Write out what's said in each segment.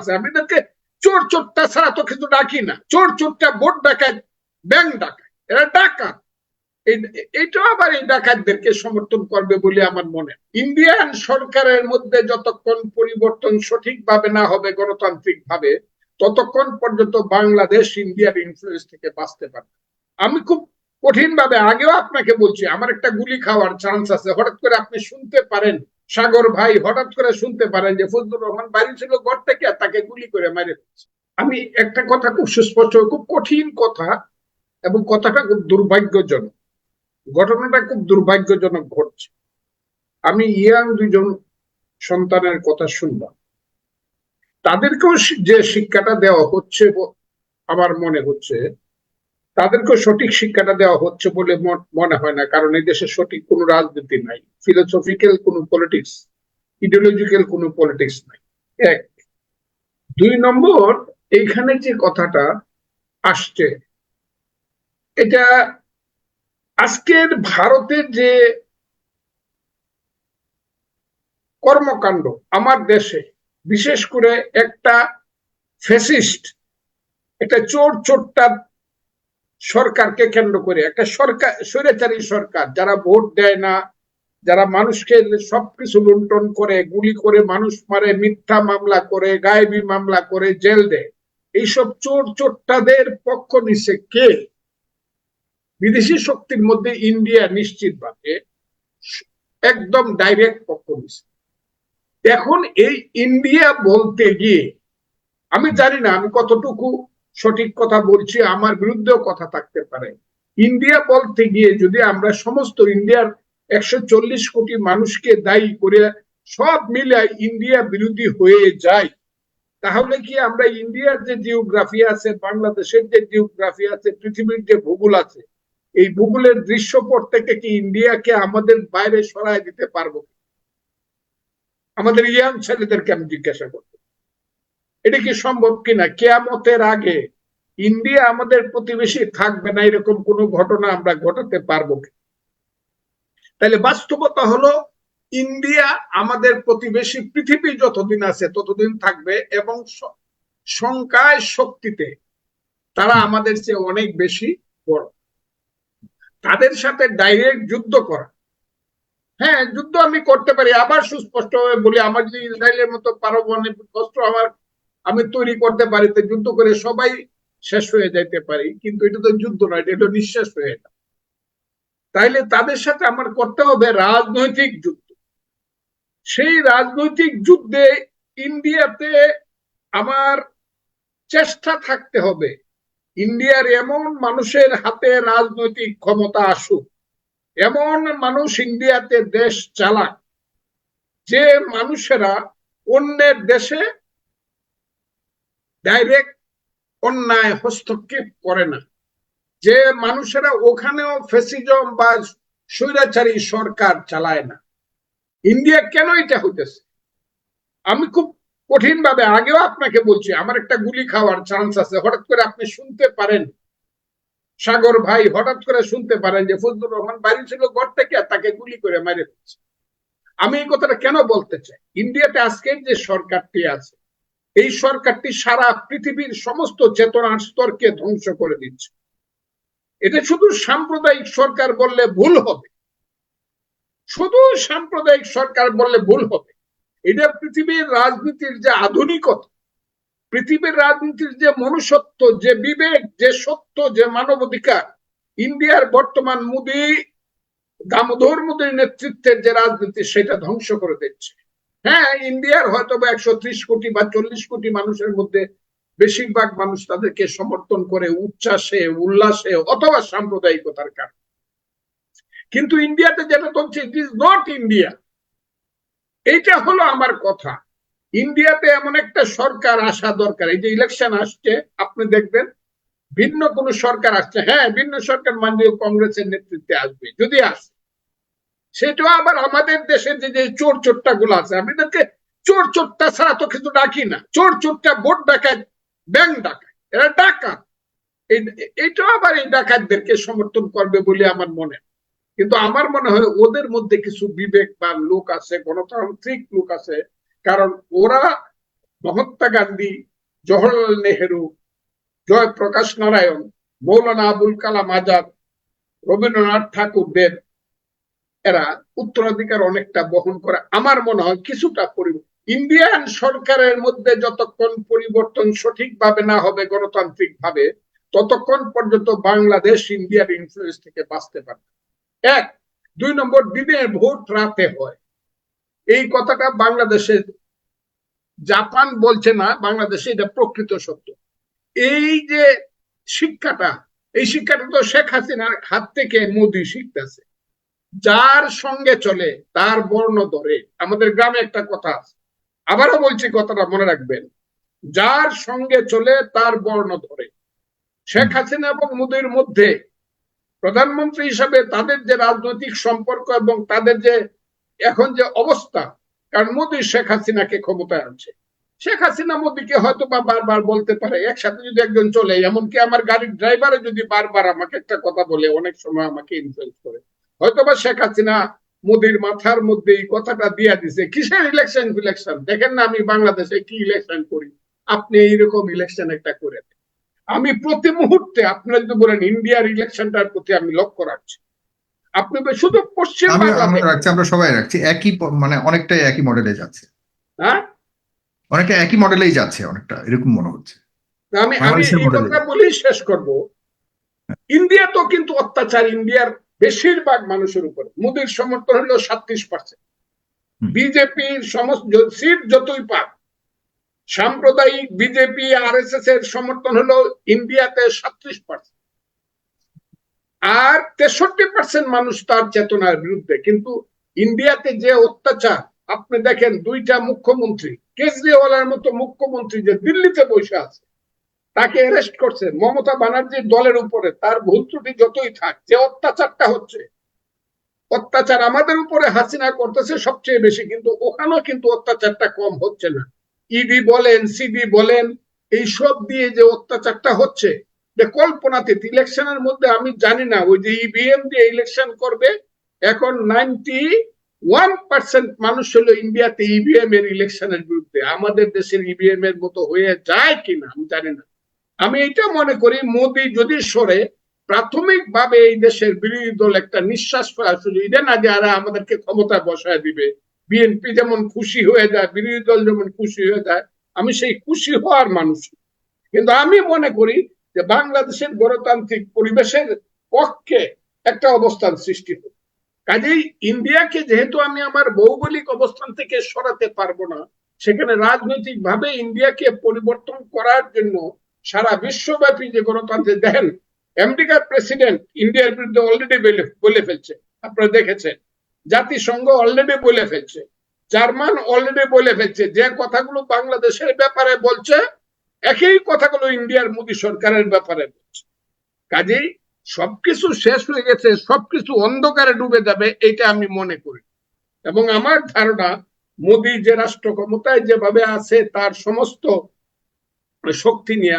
আছে আমি চোর চোরটা ছাড়া তো কিছু ডাকি না। চোর চোরটা ভোট ডাকায় ডাকায় এরা আবার এই ডাকাতদেরকে সমর্থন করবে বলে আমার মনে ইন্ডিয়ান সরকারের মধ্যে যতক্ষণ পরিবর্তন সঠিকভাবে না হবে গণতান্ত্রিক ভাবে ততক্ষণ পর্যন্ত বাংলাদেশ ইন্ডিয়ার ইনফ্লুয়েন্স থেকে বাঁচতে পারবে আমি খুব কঠিন ভাবে আগেও আপনাকে বলছি, আমার একটা গুলি খাওয়ার চান্স আছে। হঠাৎ করে আপনি শুনতে পারেন সাগর ভাই হঠাৎ করে শুনতে পারেন যে ফজলুর রহমান বাড়ি ছিল, ঘর থেকে তাকে গুলি করে মেরে আমি একটা কথা খুব সুস্পষ্ট, খুব কঠিন কথা এবং কথাটা খুব দুর্ভাগ্যজনক। ঘটনাটা খুব দুর্ভাগ্যজনক ঘটছে। আমি ইয়াং দুজন সন্তানের কথা শুনলাম। তাদেরকেও যে শিক্ষাটা দেওয়া হচ্ছে আমার মনে হচ্ছে তাদেরকেও সঠিক শিক্ষাটা দেওয়া হচ্ছে বলে মনে হয় না, কারণ এই দেশে সঠিক কোনো রাজনীতি নাই। ফিলোসফিক্যাল কোনো পলিটিক্স ইডিওলজিক্যাল কোনো পলিটিক্স নাই। এক। দুই নম্বর, এইখানে যে কথাটা আসছে, এটা আজকের ভারতের যে কর্মকাণ্ড আমার দেশে, বিশেষ করে একটা ফেসিস্ট একটা চোর চোরটা সরকারকে কেন্দ্র করে, একটা সরকার, স্বৈরাচারী সরকার, যারা ভোট দেয় না, যারা মানুষকে সবকিছু লুণ্ঠন করে, গুলি করে, মানুষ মারে, মিথ্যা মামলা করে, গায়েবি মামলা করে, জেল দেয়, এইসব চোর চোরটাদের পক্ষ নিচ্ছে কে? বিদেশি শক্তির মধ্যে ইন্ডিয়া নিশ্চিতভাবে একদম ডাইরেক্ট পক্ষ নিচ্ছে এখন এই ইন্ডিয়া বলতে গিয়ে, আমি জানি না আমি কতটুকু সঠিক কথা বলছি, আমার বিরুদ্ধেও কথা থাকতে পারে। ইন্ডিয়া বলতে গিয়ে যদি আমরা সমস্ত ইন্ডিয়ার একশো চল্লিশ কোটি মানুষকে দায়ী করে সব মিলে ইন্ডিয়া বিরোধী হয়ে যাই, তাহলে কি আমরা ইন্ডিয়ার যে জিওগ্রাফি আছে, বাংলাদেশের যে জিওগ্রাফি আছে, পৃথিবীর যে ভূগোল আছে, এই ভূগোলের দৃশ্যপট থেকে কি ইন্ডিয়াকে আমাদের বাইরে সরাই দিতে পারব? আমাদের ইয়াং ছেলেদেরকে আমি জিজ্ঞাসা করব। এটা কি সম্ভব কিনা? কেয়ামতের আগে ইন্ডিয়া আমাদের প্রতিবেশী থাকবে না, এরকম কোন ঘটনা আমরা ঘটাতে পারব তাহলে বাস্তবতা হলো, ইন্ডিয়া আমাদের প্রতিবেশী পৃথিবী যতদিন আছে ততদিন থাকবে এবং সংখ্যায় শক্তিতে তারা আমাদের চেয়ে অনেক বেশি বড়। তাদের সাথে ডাইরেক্ট যুদ্ধ করা। হ্যাঁ যুদ্ধ আমি করতে পারি, আবার সুস্পষ্ট ভাবে বলি, আমার যদি ইসরায়েলের মতো পারমাণবিক অস্ত্র আমার আমি তৈরি করতে পারি, তো যুদ্ধ করে সবাই শেষ হয়ে যাইতে পারি, কিন্তু এটা তো যুদ্ধ নয়, এটা নিঃশ্বাস হয়ে যায় তাইলে তাদের সাথে আমার করতে হবে রাজনৈতিক যুদ্ধ। সেই রাজনৈতিক যুদ্ধে ইন্ডিয়াতে আমার চেষ্টা থাকতে হবে, ইন্ডিয়ার এমন মানুষের হাতে রাজনৈতিক ক্ষমতা আসুক, এমন মানুষ ইন্ডিয়াতে দেশ চালাক, যে মানুষেরা অন্যের দেশে ডাইরেক্ট অন্যায় হস্তক্ষেপ করে না। যে মানুষেরা ওখানেও ফেসিজম বা স্বৈরাচারী সরকার চালায় না। ইন্ডিয়া কেন এটা হইতেছে? আমি খুব কঠিন ভাবে আগেও আপনাকে বলছি, আমার একটা গুলি খাওয়ার চান্স আছে। হঠাৎ করে আপনি শুনতে পারেন, সাগর ভাই হঠাৎ করে শুনতে পারেন যে ফজলুর রহমান বাড়ি ছিল ঘর থেকে তাকে গুলি করে মেরে ফেলছে। আমি এই কথাটা কেন বলতে চাই? ইন্ডিয়াতে আজকের যে সরকারটি আছে এই সরকারটি সারা পৃথিবীর সমস্ত চেতনার স্তরকে ধ্বংস করে দিচ্ছে। এটা শুধু সাম্প্রদায়িক সরকার বললে ভুল হবে। শুধু সাম্প্রদায়িক সরকার বললে ভুল হবে। এটা পৃথিবীর রাজনীতির যে আধুনিকতা, পৃথিবীর রাজনীতির যে মনুষ্যত্ব, যে বিবেক, যে সত্য, যে মানবাধিকার, ইন্ডিয়ার বর্তমান মোদী দামোদর মোদীর নেতৃত্বের যে রাজনীতি, সেটা ধ্বংস করে দিচ্ছে। হ্যাঁ ইন্ডিয়ার হয়তো বা একশো ত্রিশ কোটি বা চল্লিশ কোটি মানুষের মধ্যে বেশিরভাগ মানুষ তাদেরকে সমর্থন করে উচ্ছ্বাসে, উল্লাসে অথবা সাম্প্রদায়িকতার কারণে। কিন্তু ইন্ডিয়াতে যেটা চলছে ইট ইজ নট ইন্ডিয়া এইটা হলো আমার কথা। ইন্ডিয়াতে এমন একটা সরকার আসা দরকার। এই যে ইলেকশন আসছে, আপনি দেখবেন ভিন্ন কোন সরকার আসছে। হ্যাঁ ভিন্ন সরকার মাননীয় কংগ্রেসের নেতৃত্বে আসবে, যদি আসে। সেটাও আবার আমাদের দেশের যে যে চোর চোরটা গুলো আছে আমি এদেরকে চোর চোরটা ছাড়া তো কিছু ডাকি না। চোর চোরটা ভোট ডাকায় ব্যাংক ডাকায় এরা ডাকাত। এইটাও আবার এই ডাকাতদেরকে সমর্থন করবে বলে আমার মনে কিন্তু আমার মনে হয় ওদের মধ্যে কিছু বিবেক বা লোক আছে, গণতান্ত্রিক লোক আছে, কারণ ওরা মহাত্মা গান্ধী, জওহরলাল নেহেরু, জয়প্রকাশ নারায়ণ, মৌলানা আবুল কালাম আজাদ, রবীন্দ্রনাথ ঠাকুরদের এরা উত্তরাধিকার অনেকটা বহন করে। আমার মনে হয় কিছুটা পরিবর্তন। ইন্ডিয়ান সরকারের মধ্যে যতক্ষণ পরিবর্তন সঠিকভাবে না হবে গণতান্ত্রিক ভাবে ততক্ষণ পর্যন্ত বাংলাদেশ ইন্ডিয়ার ইনফ্লুয়েন্স থেকে বাঁচতে পারবে এক, দুই নম্বর, দিনের ভোট রাতে হয়। এই কথাটা বাংলাদেশে জাপান বলছে না, বাংলাদেশে এটা প্রকৃত সত্য। এই যে শিক্ষাটা, এই শিক্ষাটা তো শেখ হাসিনার হাত থেকে মোদি শিখতেছে। যার সঙ্গে চলে, তার বর্ণ ধরে। আমাদের গ্রামে একটা কথা আছে। আবারও বলছি কথাটা, মনে রাখবেন। যার সঙ্গে চলে, তার বর্ণ ধরে। শেখ হাসিনা এবং মোদীর মধ্যে প্রধানমন্ত্রী হিসাবে তাদের যে রাজনৈতিক সম্পর্ক এবং তাদের যে এখন যে অবস্থা, কারণ মোদী শেখ হাসিনাকে ক্ষমতায় আনছে। শেখ হাসিনা মোদীকে হয়তো বা বারবার বলতে পারে, একসাথে যদি একজন চলে, এমনকি আমার গাড়ির ড্রাইভারে যদি বারবার আমাকে একটা কথা বলে, অনেক সময় আমাকে ইনফ্লুয়েন্স করে। হয়তো বা শেখ হাসিনা মোদীর মাথার মধ্যে এই কথাটা দিয়া দিছে। কিসের ইলেকশন ফিলেকশন? দেখেন না আমি বাংলাদেশে কি ইলেকশন করি। আপনি এইরকম ইলেকশন একটা করে আমি প্রতি মুহূর্তে আপনারা যদি বলেন ইন্ডিয়ার ইলেকশনটার প্রতি আমি লক্ষ্য রাখছি। আপনি শুধু পশ্চিম আমরা রাখছি আমরা সবাই রাখছি। একই মানে অনেকটাই একই মডেলে যাচ্ছে। হ্যাঁ? অনেকটা একই মডেলেই যাচ্ছে অনেকটা এরকম মনে হচ্ছে। আমি আমি এই কথা বলেই শেষ করব। ইন্ডিয়া তো কিন্তু অত্যাচার ইন্ডিয়ার বেশিরভাগ মানুষের উপর। মোদীর সমর্থন হলো সাতত্রিশ পার্সেন্ট বিজেপির সমস্ত সিট যতই পাক সাম্প্রদায়িক বিজেপি আর এস এস এর সমর্থন হলো ইন্ডিয়াতে সাতত্রিশ পার্সেন্ট আর তেষট্টি পার্সেন্ট মানুষ তার চেতনার বিরুদ্ধে। কিন্তু ইন্ডিয়াতে যে অত্যাচার আপনি দেখেন দুইটা মুখ্যমন্ত্রী কেজরিওয়ালের মতো মুখ্যমন্ত্রী যে দিল্লিতে বসে আছে তাকে অ্যারেস্ট করছে। মমতা ব্যানার্জির দলের উপরে, তার ভুল ত্রুটি যতই থাক, যে অত্যাচারটা হচ্ছে, অত্যাচার আমাদের উপরে হাসিনা করতেছে সবচেয়ে বেশি, কিন্তু ওখানেও কিন্তু অত্যাচারটা কম হচ্ছে না। ইডি বলেন সিডি বলেন, এই সব দিয়ে যে অত্যাচারটা হচ্ছে কল্পনাতীত ইলেকশনের মধ্যে আমি জানি না, ওই যে ইভিএম দিয়ে ইলেকশন করবে, এখন নাইনটি ওয়ান পার্সেন্ট মানুষ হলো ইন্ডিয়াতে ইভিএম এর ইলেকশনের বিরুদ্ধে। আমাদের দেশের ইভিএম এর মতো হয়ে যায় কিনা, আমি জানি না। আমি এটা মনে করি, মোদী যদি সরে প্রাথমিক ভাবে এই দেশের বিরোধী দল একটা নিঃশ্বাস শুধু এটা না যে আরা আমাদেরকে ক্ষমতায় বসায় দিবে। বিএনপি যেমন খুশি হয়ে যায়, বিরোধী দল যেমন খুশি হয়ে যায়, আমি সেই খুশি হওয়ার মানুষ। কিন্তু আমি মনে করি যে বাংলাদেশের গণতান্ত্রিক পরিবেশের পক্ষে একটা অবস্থান সৃষ্টি হবে কাজেই ইন্ডিয়াকে যেহেতু আমি আমার ভৌগোলিক অবস্থান থেকে সরাতে পারব না, সেখানে রাজনৈতিক ভাবে ইন্ডিয়াকে পরিবর্তন করার জন্য সারা বিশ্বব্যাপী যে গণতন্ত্রে দেখেন, আমেরিকার প্রেসিডেন্ট ইন্ডিয়ার বিরুদ্ধে অলরেডি বলে ফেলছে। আপনারা দেখেছেন। জাতিসংঘ অলরেডি বলে ফেলছে। জার্মান অলরেডি বলে ফেলছে। যে কথাগুলো বাংলাদেশের ব্যাপারে বলছে, একই কথাগুলো ইন্ডিয়ার মোদী সরকারের ব্যাপারে বলছে। কাজেই সবকিছু শেষ হয়ে গেছে, সবকিছু অন্ধকারে ডুবে যাবে এটা আমি মনে করি। এবং আমার ধারণা, মোদী যে রাষ্ট্র ক্ষমতায় যেভাবে আছে, তার সমস্ত শক্তি নিয়ে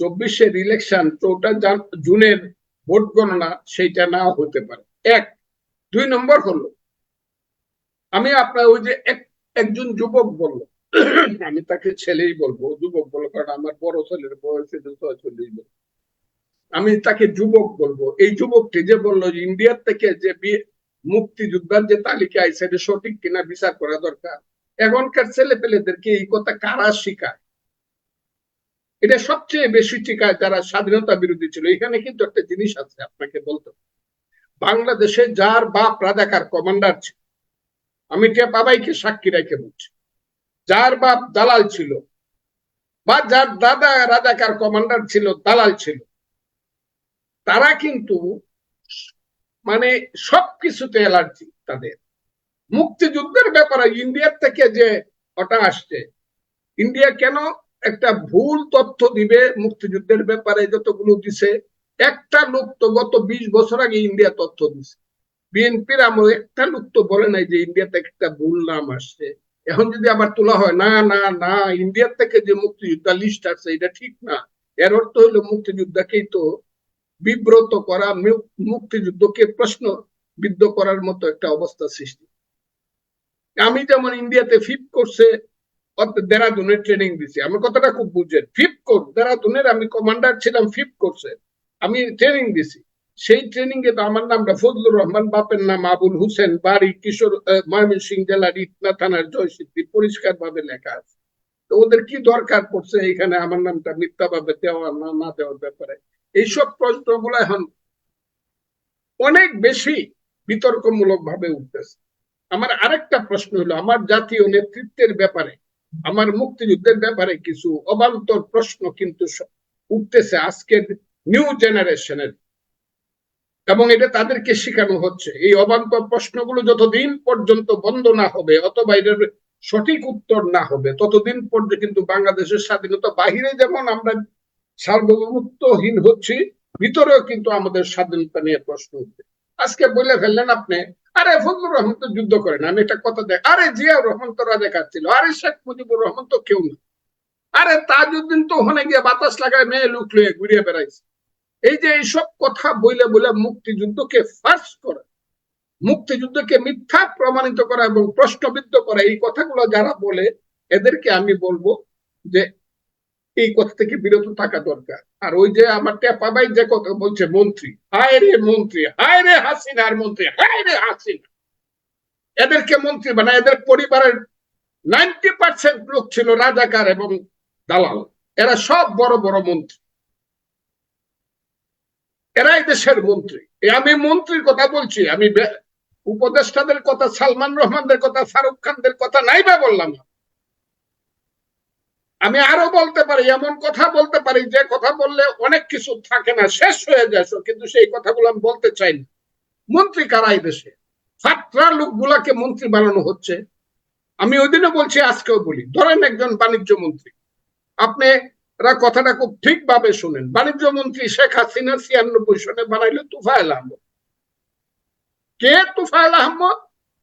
চব্বিশের ইলেকশন চৌঠা জুনের ভোট গণনা সেইটা না হতে পারে। এক, দুই নম্বর হলো, আমি আপনার ওই যে একজন যুবক বলল, আমি তাকে ছেলেই বলব, যুবক বলব কারণ আমার বড় ছেলের বয়স বলব আমি তাকে যুবক বলব, এই যুবকটি যে বলল ইন্ডিয়ার থেকে যে মুক্তিযোদ্ধার যে তালিকা আছে সঠিক কিনা বিচার করা দরকার। এখনকার ছেলে পেলেদেরকে এই কথা কারা শিখায়? এটা সবচেয়ে বেশি টিকায় যারা স্বাধীনতা বিরোধী ছিল, এখানে কিন্তু একটা জিনিস আছে আপনাকে বলতে বাংলাদেশে যার বাপ রাজাকার, কমান্ডার ছিল, আমি বাবাইকে সাক্ষী রেখে বলছি, যার বাপ দালাল ছিল বা যার দাদা রাজাকার, কমান্ডার ছিল, দালাল ছিল, তারা কিন্তু মানে সবকিছুতে অ্যালার্জি তাদের। মুক্তিযুদ্ধের ব্যাপারে ইন্ডিয়ার থেকে যে ওটা আসছে, ইন্ডিয়া কেন একটা ভুল তথ্য দিবে মুক্তিযুদ্ধের ব্যাপারে যতগুলো দিছে, একটা লোক তো গত বিশ বছর আগে ইন্ডিয়া তথ্য দিছে। বিএনপির আমল একটা লোক তো বলে নাই যে ইন্ডিয়াতে একটা ভুল নাম আসছে। এখন যদি আবার তোলা হয়, না না না ইন্ডিয়ার থেকে যে মুক্তিযোদ্ধা লিস্ট আসছে, এটা ঠিক না। এর অর্থ হলো মুক্তিযোদ্ধাকেই তো বিব্রত করা মুক্তিযুদ্ধকে প্রশ্ন বিদ্ধ করার মতো একটা অবস্থা সৃষ্টি। আমি যেমন ইন্ডিয়াতে ফিট করছে অত- ট্রেনিং দিছি। আমি কথাটা খুব কোর্স দেরাদুনের আমি কমান্ডার ছিলাম ফিফথ কোর্সে আমি ট্রেনিং দিছি। সেই ট্রেনিং এ তো আমার নামটা ফজলুর রহমান বাপের নাম আবুল হোসেন বাড়ি কিশোর আহ, ময়মনসিংহ জেলার ইটনা থানার জয়সিদ্ধি পরিষ্কার ভাবে লেখা আছে। তো ওদের কি দরকার পড়ছে এখানে আমার নামটা মিথ্যা ভাবে দেওয়া না না দেওয়ার ব্যাপারে। এইসব প্রশ্নগুলো এখন অনেক বেশি বিতর্কমূলক ভাবে উঠতেছে। আমার আরেকটা প্রশ্ন হলো আমার জাতীয় নেতৃত্বের ব্যাপারে আমার মুক্তিযুদ্ধের ব্যাপারে কিছু অবান্তর প্রশ্ন কিন্তু উঠতেছে আজকের নিউ জেনারেশনের। এবং এটা তাদেরকে শেখানো হচ্ছে। এই অবান্তর প্রশ্নগুলো যতদিন পর্যন্ত বন্ধ না হবে, অথবা এটার সঠিক উত্তর না হবে, ততদিন পর্যন্ত কিন্তু বাংলাদেশের স্বাধীনতা বাহিরে যেমন আমরা সার্বভৌমত্বহীন হচ্ছি, ভিতরেও কিন্তু আমাদের স্বাধীনতা নিয়ে প্রশ্ন উঠবে। আজকে বলে ফেললেন আপনি আরে ফজলুর রহমান তো যুদ্ধ করেন আমি একটা কথা দেখ, আরে জিয়াউর রহমান তো রাজাকার ছিল? আরে শেখ মুজিবুর রহমান তো কেউ না। আরে তাজউদ্দিন তো ওখানে গিয়ে বাতাস লাগায় মেয়ে লুক লুয়ে ঘুরিয়ে বেড়াইছে। এই যে এইসব কথা বইলে বলে মুক্তিযুদ্ধকে ফার্স করা, মুক্তিযুদ্ধকে মিথ্যা প্রমাণিত করা এবং প্রশ্নবিদ্ধ করা, এই কথাগুলো যারা বলে, এদেরকে আমি বলব যে এই কথা থেকে বিরত থাকা দরকার। আর ওই যে আমার টেপাবাই যে কথা বলছে, মন্ত্রী, হায় রে মন্ত্রী, হায় রে হাসিনার মন্ত্রী, হায় রে হাসিনা। এদেরকে মন্ত্রী বানায়, এদের পরিবারের নাইনটি পার্সেন্ট লোক ছিল রাজাকার এবং দালাল। এরা সব বড় বড় মন্ত্রী। এরাই দেশের মন্ত্রী। আমি মন্ত্রীর কথা বলছি, আমি উপদেষ্টাদের কথা, সালমান রহমানদের কথা, শাহরুখ খানদের কথা নাই বা বললাম। না। আমি আরও বলতে পারি, এমন কথা বলতে পারি, যে কথা বললে অনেক কিছু থাকে না, শেষ হয়ে যায় কিন্তু সেই কথাগুলো আমি বলতে চাই না। মন্ত্রী কারাই দেশে? ছাত্রা লোকগুলাকে মন্ত্রী বানানো হচ্ছে। আমি ওই দিনে বলছি, আজকেও বলি। ধরেন একজন বাণিজ্য মন্ত্রী। আপনি এরা কথাটা খুব ঠিকভাবে শুনেন। বাণিজ্য মন্ত্রী শেখ হাসিনা ছিয়ানব্বই সনে বানাইলো তুফায়েল আহমদ। কে তুফায়েল আহমদ?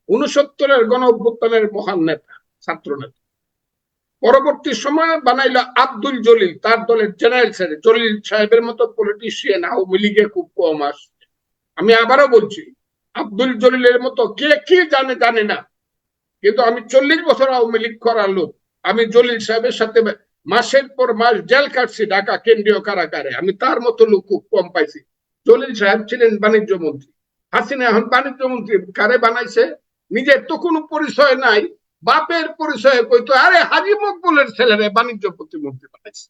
উনসত্তরের গণ অভ্যুত্থানের মহান নেতা ছাত্র নেতা পরবর্তী সময়ে বানাইলো আব্দুল জলিল, তার দলের জেনারেল সেক্রেটারি জলিল সাহেবের মতো পলিটিশিয়ান আওয়ামী লীগে খুব কম আসছে। আমি আবারও বলছি, আব্দুল জলিলের মতো কে কি জানে জানে না। কিন্তু আমি চল্লিশ বছর আওয়ামী লীগ করার লোক। আমি জলিল সাহেবের সাথে মাসের পর মাস জেল কাটছি ঢাকা কেন্দ্রীয় কারাগারে। আমি তার মতো লোক খুব কম পাইছি। জলিল সাহেব ছিলেন বাণিজ্য মন্ত্রী হাসিনা এখন বাণিজ্য মন্ত্রী কারে বানাইছে? নিজের তো কোনো পরিচয় নাই। বাপের পরিচয়ে কইতো, আরে হাজি মকবুলের ছেলেরে বাণিজ্য প্রতিমন্ত্রী বানাইছে।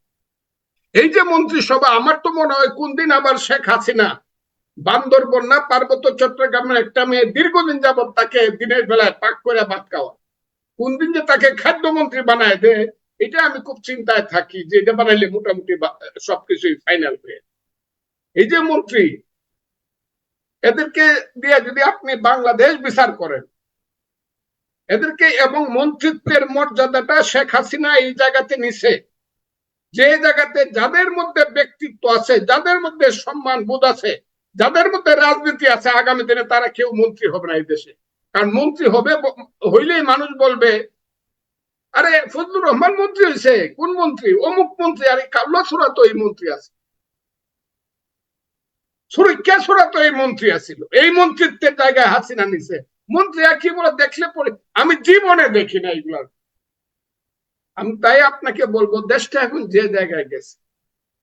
এই যে মন্ত্রিসভা, আমার তো মনে হয় কোন দিন আবার শেখ হাসিনা বান্দরবন না পার্বত্য চট্টগ্রামের একটা মেয়ে দীর্ঘদিন যাবত তাকে দিনের বেলায় পাক করে ভাত খাওয়া। কোন দিন যে তাকে খাদ্যমন্ত্রী বানায় দে, এটা আমি খুব চিন্তায় থাকি যে এটা বানাইলে মোটামুটি সবকিছুই ফাইনাল হয়ে এই যে মন্ত্রী, এদেরকে দিয়ে যদি আপনি বাংলাদেশ বিচার করেন এদেরকে এবং মন্ত্রিত্বের মর্যাদাটা শেখ হাসিনা এই জায়গাতে নিছে। যে জায়গাতে যাদের মধ্যে ব্যক্তিত্ব আছে, যাদের মধ্যে সম্মান বোধ আছে, যাদের মধ্যে রাজনীতি আছে, আগামী দিনে তারা কেউ মন্ত্রী হবে না এই দেশে। কারণ মন্ত্রী হবে হইলেই মানুষ বলবে, আরে ফজলুর রহমান মন্ত্রী হয়েছে কোন মন্ত্রী? অমুক মন্ত্রী? আরে কাল্লা সুরা তো এই মন্ত্রী আছে। সুরক্ষা সুরা তো এই মন্ত্রী আছিল। এই মন্ত্রিত্বের জায়গায় হাসিনা নিছে। মন্ত্রী কি বলে, দেখলে পরে। আমি জীবনে দেখি না এগুলা। আমি তাই আপনাকে বলব, দেশটা এখন যে জায়গায় গেছে।